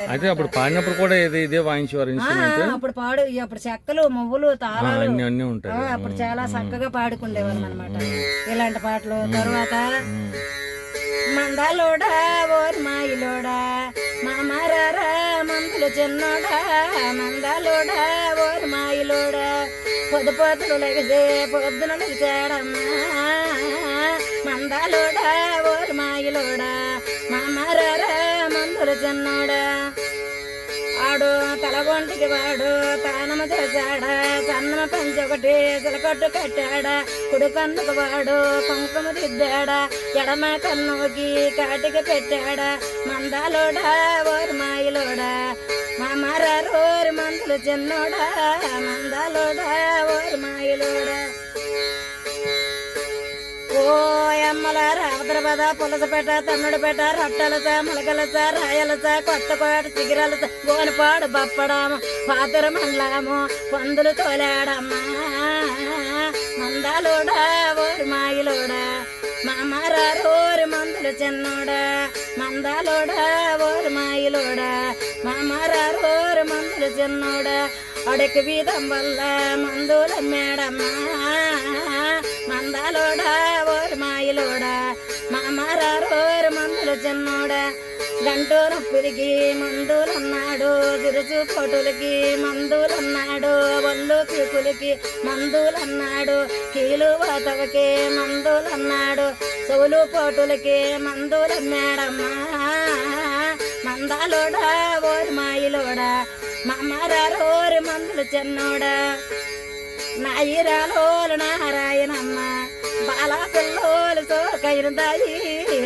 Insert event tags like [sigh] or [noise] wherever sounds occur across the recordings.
అయితే అప్పుడు పాడినప్పుడు కూడా ఇది ఇదే వాయించేవారు ఇన్స్ట్రుమెంట్ అప్పుడు పాడు అప్పుడు చెక్కలు మువ్వులు తాళాలు. అన్ని అన్ని ఉంటాయి. అప్పుడు చాలా చక్కగా పాడుకుండేవాళ్ళం అనమాట ఇలాంటి పాటలు తర్వాత మందాలోడా ఓరి మాయిలోడా మామారారా మందులు చిన్నోడా మందాలోడా ఓరి మాయిలోడా పొద్దు పొద్దులు లెగిసే పొద్దున లేచాడమ్మా. మందాలోడా ఓరి మాయిలోడా మామారారా మందులు ఆడు తలగొంటికి వాడు తానమ చేశాడా? సన్నమ పంచి ఒకటి చిలకట్టు కట్టాడా? కుడి కన్నుకు వాడు కుంకుమ దిద్దాడా? ఎడమ కన్నుకి కాటికి పెట్టాడా? మందాలోడా ఓరి మాయలోడా? మా మరోరి మందులు చిన్నోడా? మందాలోడా ఓరి మాయలోడా? ఓయమ్మల అమ్మల పులసపేట తమ్ముడుపేట రొట్టెలస మొలకలస రాయలస కొత్తకోట చిగిరలస గోనపాడు బప్పడాము పాతర మండలము పందులు తోలాడమ్మా. మందాలోడా ఓరి మాయిలోడా మామారోరి మందులు చిన్నోడా. మందాలోడా ఓరి మాయిలోడా మామారోరి మందులు చిన్నోడా. అడకి వీధం వల్ల మందులు మేడమ్మా. మందాలోడా ఓరి మాయలోడా మామారోరి మందులు చిన్నోడా గంటూ నొప్పిరికి మందులన్నాడు దిరుచు పొటులకి మందులన్నాడు ఒళ్ళు పీకులకి మందులన్నాడు కీలు వాతవకి మందులన్నాడు చెవులు పోటులకి మందులన్నాడమ్మా. మందాలోడా ఓరి మాయలోడా మామారోరి మందులు చిన్నోడా నాయిరాలోలు నారాయణమ్మ బాలా పిల్లోలు సోకైరుదాయి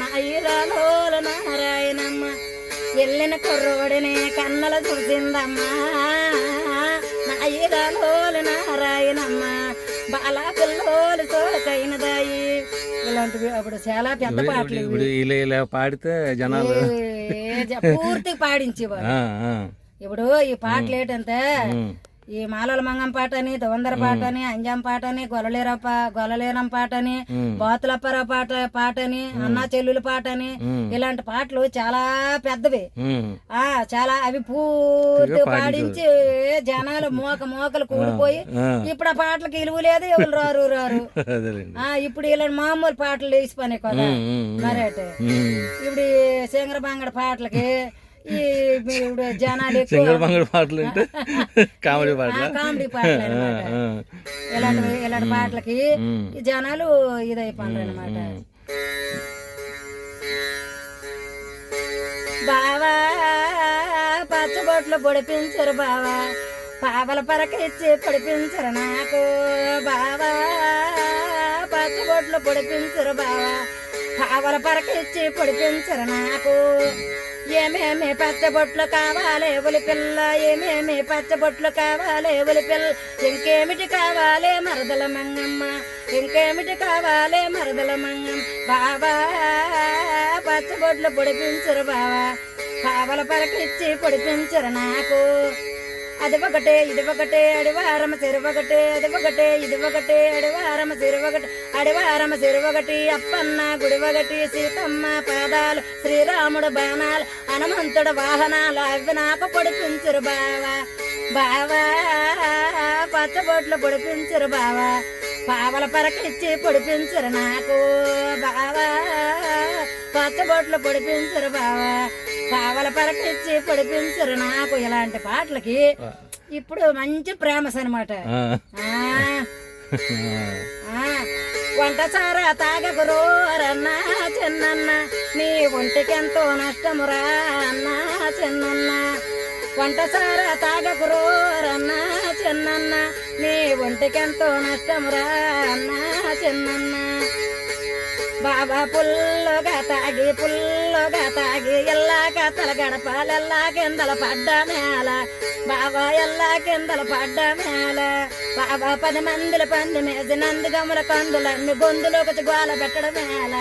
నాయిరాలోలు నారాయణమ్మ వెళ్ళిన కుర్రోడిని కన్నల చూసిందమ్మా. నాయిరాలోలు నారాయణమ్మ బాలా పిల్లోలు సోకైనదాయి ఇలాంటివి అప్పుడు చాలా పెద్ద పాటలు ఇప్పుడు ఇలా ఇలా పాడితే జనాలు పూర్తిగా పాడించేవారు. ఇప్పుడు ఈ పాటలు ఏంటంటే. ఈ మాలల మంగం పాటని దొందర పాటని అంజాం పాటని గొలలేర పా- గొలలేరం పాటని ఉమ్. బాతులప్పర పాట పాటని అన్నా చెల్లుల పాటని ఉమ్. ఇలాంటి పాటలు చాలా పెద్దవి. ఆ చాలా అవి పూర్తి పాడించి జనాలు మోక మోకలు కూలిపోయి. ఇప్పుడు ఆ పాటలకు ఇలువ లేదు ఎవరు రారు రారు ఆ ఇప్పుడు ఇలాంటి మామూలు పాటలు వేసి పని కదా. మరేటే. ఇప్పుడు బంగడ పాటలకి ఈ ఇప్పుడు జనాలు ఎక్కువ సింగల్ బంగళ పాటలు అంటే కామెడీ పాటల? కామెడీ పాటలు ఇలాంటి ఇలాంటి పాటలకి. ఈ జనాలు ఇదైపోయినారు అనమాట బావా పచ్చబొట్లు పొడిపించరు బావా. పావల పరక ఇచ్చి పొడిపించరు నాకు. బావా పచ్చబొట్లు పొడిపించరు బావా. పావల పరక ఇచ్చి పొడిపించరు నాకు. ఏమేమి పచ్చబొట్లు కావాలి ఒలి పిల్ల? ఏమేమి పచ్చబొట్లు కావాలి ఒలి పిల్ల? ఇంకేమిటి కావాలి మరదల మంగమ్మ? ఇంకేమిటి కావాలి మరదల మంగమ్మ? బావా పచ్చబొట్లు పొడిపించరు బావా. కావల పరకిచ్చి పొడిపించరు నాకు. అది ఒకటే ఇది ఒకటే అడివారమ చెరువగటే అది ఒకటే ఇది ఒకటే అడివారం చెరువగటి అడివారమ చెరువగటి అప్పన్న గుడి ఒకటి సీతమ్మ పాదాలు శ్రీరాముడు బాణాలు హనుమంతుడు వాహనాలు అవి నాకు పొడిపించరు బావా. బావా పచ్చబొట్లు పొడిపించరు బావా. పావల పరకిచ్చి పొడిపించరు నాకు. బావా పచ్చబొట్లు పొడిపించరు బావా. పావల పరకిచ్చి పొడిపించరు నాకు ఇలాంటి పాటలకి. ఇప్పుడు మంచి ప్రేమస్ అనమాట ఆ. వంట సారా తాగకురో రన్నా చిన్నన్న. నీ ఒంటికెంతో నష్టమురా అన్నా చిన్నన్న. వంట సారా తాగకురో రన్నా చిన్నన్న. నీ ఒంటికెంతో నష్టమురా అన్నా చిన్నన్న. బాబా పుల్లుగా తాగి పుల్లుగా తాగి ఎల్లా కథల గడపాలెల్లా కిందల పడ్డ మేల బాబా ఎల్లా కిందల పడ్డ మేళ. బాబా పది మందిల పంది మేసి నందిగముల కందులన్నీ గొంతులో కొంచెం గోల పెట్టడం మేళ.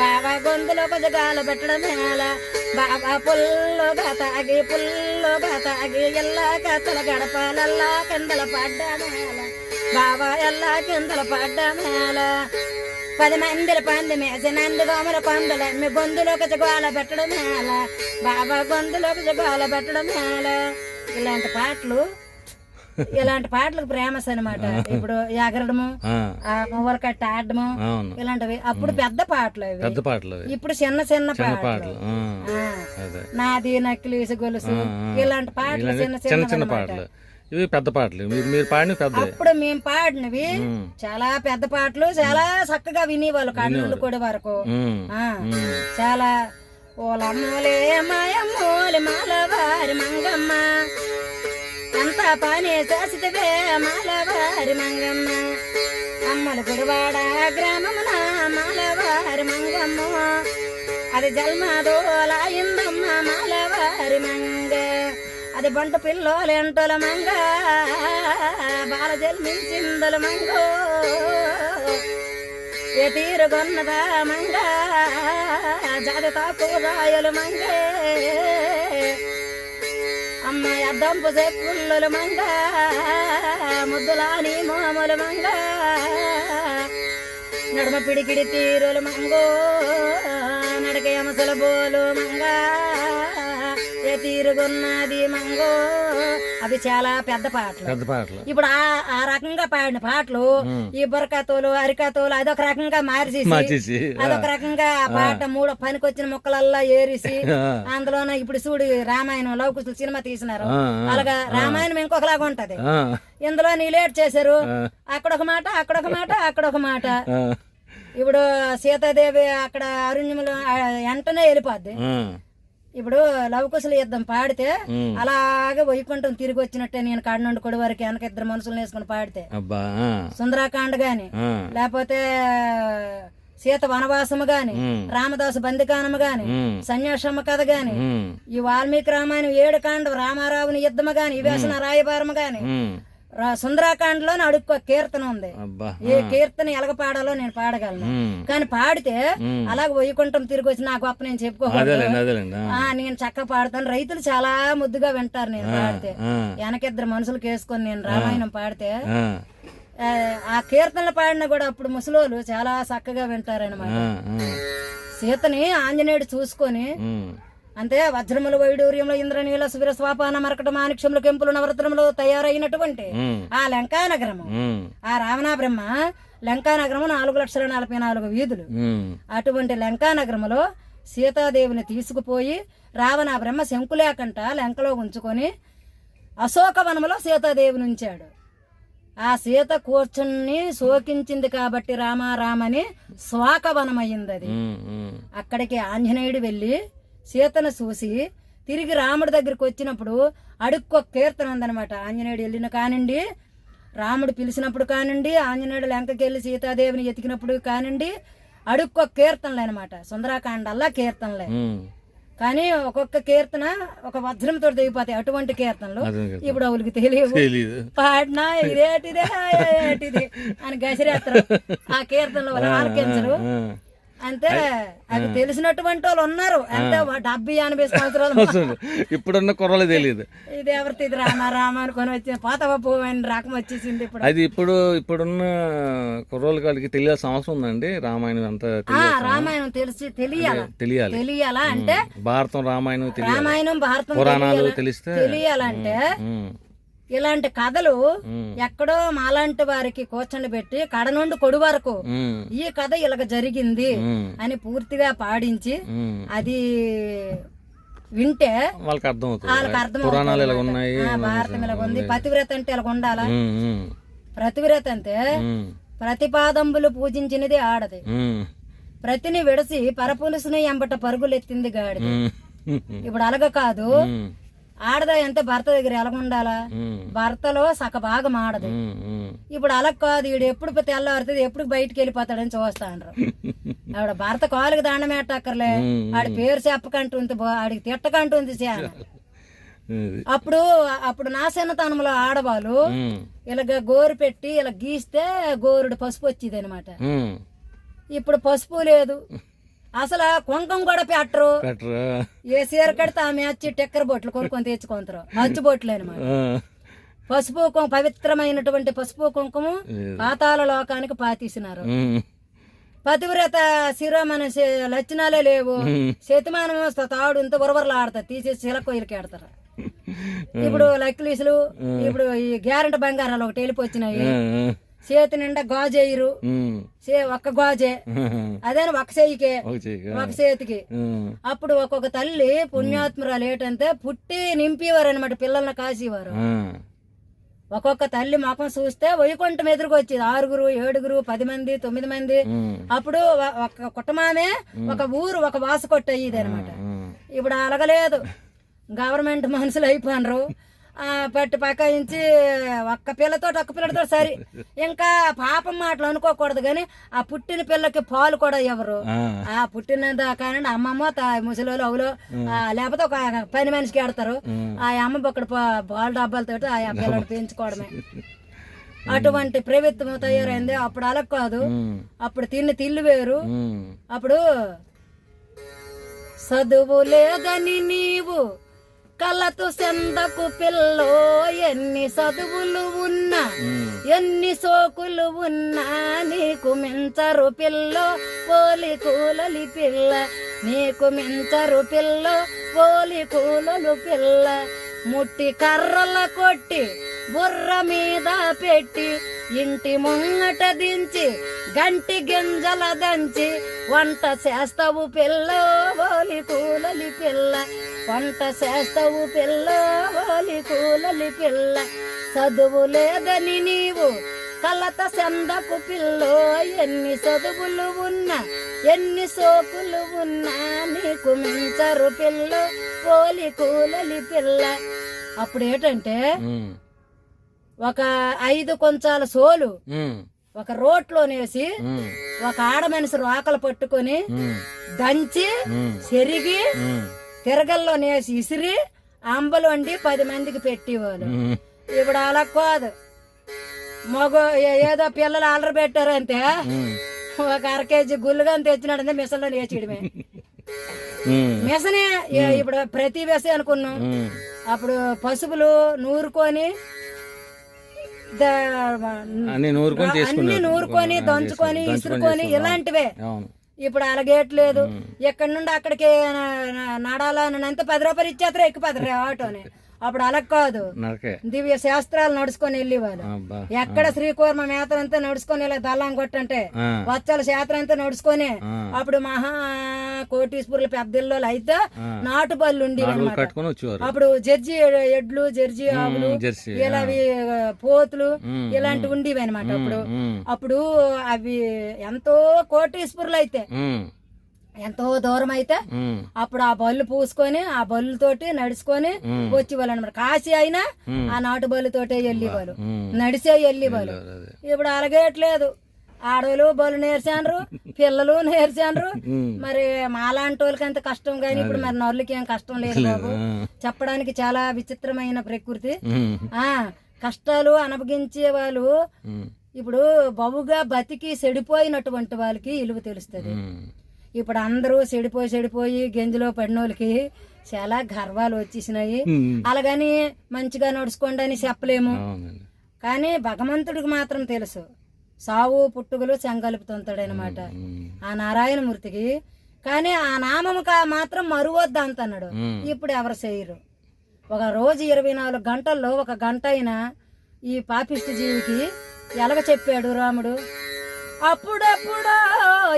బాబా గొంతులో కొంచెం గోల పెట్టడం మేళ. బాబా పుల్లుగా తాగి పుల్లుగా తాగి ఎల్లా కథల గడపాలెల్లా కిందల పడ్డ మేళ. బాబా ఎల్లా కిందల పడ్డ మేల పది మందిల పంది మేసి నంది గోమల కొందల మీ గొంతులోకి గోల పెట్టడం మేళ బాబా గొంతులోకి గోల పెట్టడం మేళ ఇలాంటి పాటలు ఇలాంటి పాటలకు ఫేమస్ అనమాట ఇప్పుడు ఎగరడము మువ్వల కట్టి అవును. ఇలాంటివి. అప్పుడు పెద్ద పాటలు అవి. పెద్ద పాటలు ఇప్పుడు చిన్న చిన్న పాటలు. నాది నక్కిలీసు గొలుసు ఇలాంటి పాటలు చిన్న చిన్న పాటలు. ఇవి పెద్ద పాటలు. మీరు మీరు పాడిన పెద్ద అప్పుడు మేము పాడినవి. చాలా పెద్ద పాటలు. చాలా చక్కగా వినేవాళ్ళు కన్నులు కూడా వరకు. ఆ, చాలా ఓలమ్మోలే మాయమ్మోలే మాలవారి మంగమ్మ. ఎంత పని చేసితే మాలవారి మంగమ్మ. అమ్మలు గుడివాడ గ్రామమున మాలవారి మంగమ్మ. అది జల్మదోలాయిందమ్మ మాలవారి మంగ అది బంట పిల్లోలు ఎంటల మంగ. బాల జన్మించిందల మంగో. ఏ తీరుగొన్నదా మంగ. జాతి తాకు రాయలు మంగే. అమ్మ అద్దంపు చెప్పులు మంగ. ముద్దులాని మోములు మంగ. నడుమ పిడికిడి తీరులు మంగో. నడక యమసల బోలు మంగా. ఏ తీరుగున్నది మంగో. అవి చాలా పెద్ద పాటలు. పెద్ద పాటలు. ఇప్పుడు ఆ ఆ రకంగా పాడిన పాటలు ఈ బుర్రకథలు అరికథలు అదొక రకంగా మార్చేసి అదొక రకంగా ఆ పాట మూడు పనికొచ్చిన ముక్కలల్లా ఏరిసి అందులోన ఇప్పుడు చూడు రామాయణం లౌకుశులు సినిమా తీసినారు. అలాగా రామాయణం ఇంకొకలాగా ఉంటది. ఇందులో నీలేట్ చేశారు. అక్కడ ఒక మాట అక్కడ ఒక మాట అక్కడ ఒక మాట ఇప్పుడు సీతాదేవి అక్కడ అరుణ్యములు వెంటనే వెళ్ళిపోద్ది. ఇప్పుడు లవకుశల యుద్ధం పాడితే. అలాగే వైకుంఠం తిరిగి వచ్చినట్టే నేను కాడ నుండి కొడి వరకు వెనక ఇద్దరు మనుషులు వేసుకుని పాడితే. సుందరాకాండ గాని లేకపోతే సీత వనవాసము గాని రామదాసు బందికానము గాని సన్యాసమ్మ కథ గాని ఈ వాల్మీకి రామాయణం ఏడు కాండ రామారావుని యుద్ధము గాని ఇవేసిన రాయబారము గాని సుందరాకాండలో అడుక్కో కీర్తన ఉంది. ఏ కీర్తన ఎలగ పాడాలో నేను పాడగలను. కానీ పాడితే. అలాగ వైకుంఠం తిరిగి వచ్చి నా గొప్ప నేను చెప్పుకోకూడదు. ఆ. నేను చక్కగా పాడతాను. రైతులు చాలా ముద్దుగా వింటారు నేను పాడితే. వెనకిద్దరు మనుషులు కేసుకొని నేను రామాయణం పాడితే ఆ, కీర్తనలు పాడినా కూడా అప్పుడు ముసలోళ్ళు చాలా చక్కగా వింటారనమాట సీతని ఆంజనేయుడు చూసుకొని అంతే వజ్రముల వైడూర్యంలో ఇంద్రనీల సువిర స్వాపాన మరకట మాణిక్యములు కెంపులు నవరత్నములు తయారైనటువంటి ఆ లంకా నగరము. ఆ రావణ బ్రహ్మ లంకా నగరము నాలుగు లక్షల నలభై నాలుగు వీధులు. అటువంటి లంకా నగరములో సీతాదేవిని తీసుకుపోయి రావణ బ్రహ్మ శంకులేకంట లంకలో ఉంచుకొని అశోకవనములో సీతాదేవిని ఉంచాడు ఆ సీత కూర్చుని శోకించింది కాబట్టి రామారామని శోకవనమయ్యింది అది అక్కడికి ఆంజనేయుడు వెళ్ళి సీతను చూసి తిరిగి రాముడి దగ్గరికి వచ్చినప్పుడు అడుక్కో కీర్తన ఉందనమాట ఆంజనేయుడు వెళ్ళిన కానిండి రాముడు పిలిచినప్పుడు కానిండి ఆంజనేయుడు లంకకి వెళ్ళి సీతాదేవిని ఎతికినప్పుడు కానిండి అడుక్కో కీర్తనలు అనమాట సుందరాకాండల్లా కీర్తనలే. కానీ ఒక్కొక్క కీర్తన ఒక వజ్రంతో దిగిపోతాయి అటువంటి కీర్తనలు. ఇప్పుడు అవులకి తెలియవు. తెలీదు. పాడినా ఇదేటిదే అని గసిరేస్తారు ఆ కీర్తనలు ఆలకించరు. అంతే అది తెలిసినటువంటి వాళ్ళు ఉన్నారు. వా- డెబ్బై ఎనభై సంవత్సరాలు [laughs] ఇప్పుడున్న కుర్రలు తెలియదు. ఇది ఎవరిది? ఇది రామ రామ అనుకొని వచ్చి పాతవ పువ్వు అని రకం వచ్చేసింది ఇప్పుడు. అది ఇప్పుడు ఇప్పుడున్న కుర్రోళ్ళకి వాళ్ళకి తెలియాల్సిన అవసరం ఉందండి. రామాయణం అంతా రామాయణం తెలిసి తెలియాల? తెలియాలి. తెలియాలా అంటే భారతం రామాయణం రామాయణం భారతం పురాణాలు? తెలిస్తే తెలియాలంటే ఇలాంటి కథలు ఎక్కడో మాలాంటి వారికి కూర్చొని పెట్టి కడ నుండి కొడు వరకు ఈ కథ ఇలాగ జరిగింది అని పూర్తిగా పాడించి. అది వింటే వాళ్ళకి అర్థం అవుతుంది వాళ్ళకి అర్థం పురాణాలు ఇలా అవుతుంది ఉన్నాయి ఆ, భారతం ఇలా ఉంది. పతివ్రత అంటే ఇలా ఉండాలా? ప్రతివ్రత అంటే ప్రతిపాదంబులు పూజించినది ఆడది. ప్రతిని విడసి పరపులుసుని ఎంబట పరుగులెత్తింది గాడిది. ఇప్పుడు అలగ కాదు. ఆడద అంటే భర్త దగ్గర ఎలాగుండాలా? భర్తలో సగ భాగం ఆడదు. ఇప్పుడు అలా కాదు ఈడు ఎప్పుడు తెల్లారుతుంది ఎప్పుడు బయటికి వెళ్ళిపోతాడని చూస్తాండ్రు. [laughs] ఆవిడ భర్త కాలుకి దండం పెట్టక్కర్లే. ఆడి పేరు చెప్పకంటుంది ఆడికి తిట్టకంటుంది చాలా. అప్పుడు అప్పుడు నా చిన్నతనంలో ఆడవాళ్ళు ఇలాగ గోరు పెట్టి ఇలా గీస్తే గోరుడు పసుపు వచ్చేది అనమాట. ఇప్పుడు పసుపు లేదు. [laughs] అసలు కుంకం కూడా పెట్టరు. ఏ సీర కడితే ఆమె వచ్చి టెక్కర బొట్లు కొనుక్కొని తెచ్చుకుంటారు. అచ్చు బొట్లు అనమాట పసుపు కుంకుమ పవిత్రమైనటువంటి పసుపు కుంకుమ పాతాల లోకానికి పాతీసినారు. పతివ్రత శిరోమణి శ- లక్షణాలే లేవు. శతమానం వస్తా తాడు ఇంత ఉరవరలు ఆడతారు. తీసేసి శిల కొయ్యలకి ఆడతారు ఇప్పుడు లక్లీసులు ఇప్పుడు ఈ గ్యారెంటీ బంగారాలు ఒకటి వెళ్ళిపోచ్చినాయి. చేతి నిండా గాజేయరు ఒక్క గాజే. [laughs] అదే ఒక చెయ్యికే ఒక చేతికి. అప్పుడు ఒక్కొక్క తల్లి పుణ్యాత్మురాలు ఏంటంటే పుట్టి నింపేవారు అనమాట పిల్లల్ని కాసేవారు. ఒక్కొక్క తల్లి ముఖం చూస్తే వైకుంఠం ఎదురుకు వచ్చేది ఆరుగురు ఏడుగురు పది మంది తొమ్మిది మంది. అప్పుడు ఒక కుటుంబమే ఒక ఊరు ఒక వాస అయ్యేది అనమాట. ఇప్పుడు అలగలేదు. గవర్నమెంట్ మనుషులు అయిపోయినరు ఆ, పట్టి పక్కాయించి ఒక్క పిల్లతో ఒక్క పిల్లతో సరి. ఇంకా పాపం మాటలు అనుకోకూడదు కానీ ఆ పుట్టిన పిల్లకి పాలు కూడా ఎవరు ఆ. పుట్టిన కానండి అమ్మమ్మ తా- ముసలోళ్ళు అవులో లేకపోతే ఒక పని మనిషికి ఆడతారు ఆ అమ్మ బొక్కడు పా- పాలు డబ్బాలతో ఆ [laughs] పిల్లలు పెంచుకోవడమే. అటువంటి ప్రభుత్వం తయారైంది. అప్పుడు అలా కాదు. అప్పుడు తిన్న తిల్లు వేరు. అప్పుడు చదువు లేదని నీవు కలతు సెందకు పిల్లో ఎన్ని చదువులు ఉన్నా. ఎన్ని సోకులు ఉన్నా నీకు మించరు పిల్లో పోలి కూలలి పిల్ల నీకు మించరు పిల్లో పోలి కూలలు పిల్ల ముట్టి కర్రల కొట్టి బుర్ర మీద పెట్టి ఇంటి ముంగట దించి గంటి గింజల దంచి వంట చేస్తావు పిల్ల ఓలి కూలలి పిల్ల. వంట చేస్తావు పిల్ల ఓలి కూలలి పిల్ల. చదువు లేదని నీవు కలత సందకు పిల్లో. ఎన్ని చదువులు ఉన్నా ఎన్ని సోకులు ఉన్నా నీకు మించరు పిల్ల పోలి కూలలి పిల్ల. అప్పుడు ఏంటంటే ఒక ఐదు కొంచాల సోలు. ఒక రోట్లోనేసి. ఒక ఆడ మనిషి రోకలు పట్టుకొని. దంచి. చెరిగి. తిరగల్లోనేసి ఇసిరి అంబలు వండి పది మందికి పెట్టేవాళ్ళు. ఇప్పుడు అలా కాదు మగ ఏదో పిల్లలు ఆర్డర్ పెట్టారంటే ఉమ్. ఒక అర కేజీ గుల్లుగా తెచ్చినాడంటే మిషన్లో వేసేయడమే. మిషనే ఇప్పుడు ప్రతి వేసే అనుకున్నాం. అప్పుడు పసుపులు నూరుకొని అన్ని నూరుకొని దంచుకొని ఇసురుకొని ఇలాంటివే. ఇప్పుడు అలాగేట్లేదు ఎక్కడి నుండి అక్కడికి నడాలని అంతే పది రూపాయలు ఇచ్చేస్తారు ఎక్కి పది ఆటోని. అప్పుడు అలా కాదు దివ్య శాస్త్రాలు నడుచుకొని వెళ్ళేవాళ్ళు అబ్బా ఎక్కడ శ్రీకూర్మ మేత అంతా నడుచుకొని ఇలా దల్లం కొట్టంటే. వచ్చాల శాస్త్రం అంతా నడుచుకొని. అప్పుడు మహా కోటీశ్వరుల పెద్దల్లో అయితే. నాటు బళ్ళు ఉండేవి అప్పుడు జర్జి ఎడ్లు జర్జి ఆవులు ఇలావి పోతులు ఇలాంటివి ఉండేవి అనమాట అప్పుడు. అప్పుడు అవి ఎంతో కోటీశ్వరులు అయితే. ఎంతో దూరం అయితే. అప్పుడు ఆ బళ్ళు పూసుకొని ఆ బళ్ళుతోటి నడుచుకొని. వచ్చేవాళ్ళు అనమాట కాశీ అయినా. ఆ నాటు బళ్ళుతోటే వెళ్ళేవాళ్ళు. నడిచే వెళ్ళేవాళ్ళు. ఇప్పుడు అలాగేట్లేదు ఆడవాళ్ళు బలు నేర్చాండ్రు పిల్లలు నేర్చాండ్రు. మరి మాలాంటి వాళ్ళకి అంత కష్టం కానీ ఇప్పుడు మరి నరులకి ఏం కష్టం లేదు బాబు. చెప్పడానికి చాలా విచిత్రమైన ప్రకృతి. ఆ కష్టాలు అనుభవించే వాళ్ళు. ఇప్పుడు బహుగా బతికి చెడిపోయినటువంటి వాళ్ళకి ఇలువ తెలుస్తుంది. ఇప్పుడు అందరూ చెడిపోయి చెడిపోయి గెంజిలో పడిన వాళ్ళకి చాలా గర్వాలు వచ్చేసినాయి. అలాగని మంచిగా నడుచుకోండి అని చెప్పలేము. కానీ భగవంతుడికి మాత్రం తెలుసు. సావు పుట్టుకలు చెంగలుపుతుంటాడనమాట. ఆ నారాయణమూర్తికి. కానీ ఆ నామము కా- మాత్రం మరువద్దు అంటున్నాడు ఉమ్. ఇప్పుడు ఎవరు చేయరు. ఒక రోజు ఇరవై నాలుగు గంటల్లో ఒక గంట అయినా ఈ పాపిష్టి జీవికి ఎలగ చెప్పాడు రాముడు? అప్పుడప్పుడు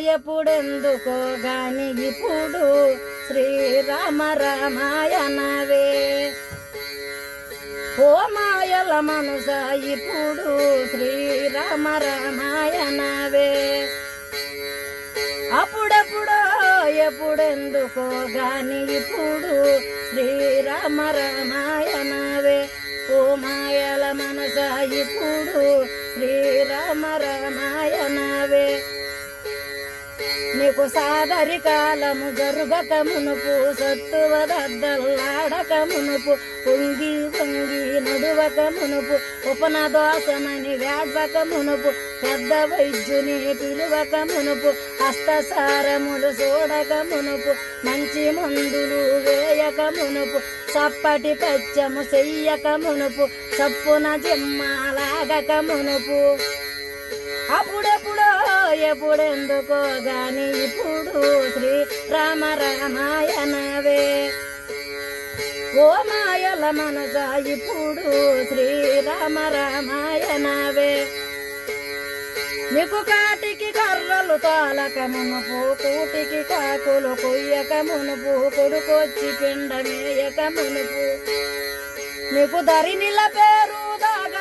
ఎప్పుడెందుకో గాని ఇప్పుడు శ్రీరామ రామాయణవే. ఓ మాయల మనస ఇప్పుడు శ్రీరామ రామాయణవే. అప్పుడప్పుడు ఎప్పుడెందుకో గాని ఇప్పుడు శ్రీరామ రామాయణవే. ఓ మాయల మనస ఇప్పుడు శ్రీరామ రామ నీకు సాదరి కాలము జరుగక మునుపు సత్తువదద్దల్లాడక మునుపు పొంగి పొంగి నడువక మునుపు ఉపనదోషమని వేడ్వక మునుపు పెద్ద వైద్యుని పిలువక మునుపు హస్తసారములు చూడక మునుపు మంచి మందులు వేయక మునుపు చప్పటి పచ్చము చెయ్యక మునుపు చప్పున జిమ్మాలాగక మునుపు అప్పుడప్పుడు ఎప్పుడెందుకో గాని ఇప్పుడు శ్రీ రామ రామాయణవే. ఓ మాయల మనసా ఇప్పుడు శ్రీ రామ రామాయణవే. నీకు కాటికి కర్రలు తాలక మునుపు కూటికి కాకులు కొయ్యక మునుపు కొడుకొచ్చి పిండమేయక మునుపు నీకు ధరినిల పేరు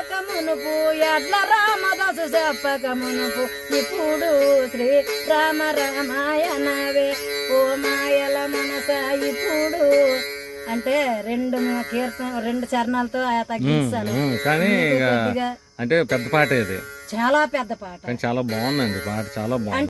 దాగక మునుపు ఎడ్ల రామదాసు చెప్పక మునుపు ఇప్పుడు శ్రీ రామ రామాయణవే. ఓ మాయల మనస ఇప్పుడు. అంటే రెండు కీర్తన రెండు చరణాలతో తగ్గిస్తాను కానీ అంటే పెద్ద పాట ఇది. చాలా పెద్ద పాట. చాలా బాగుందండి పాట చాలా బాగుంది.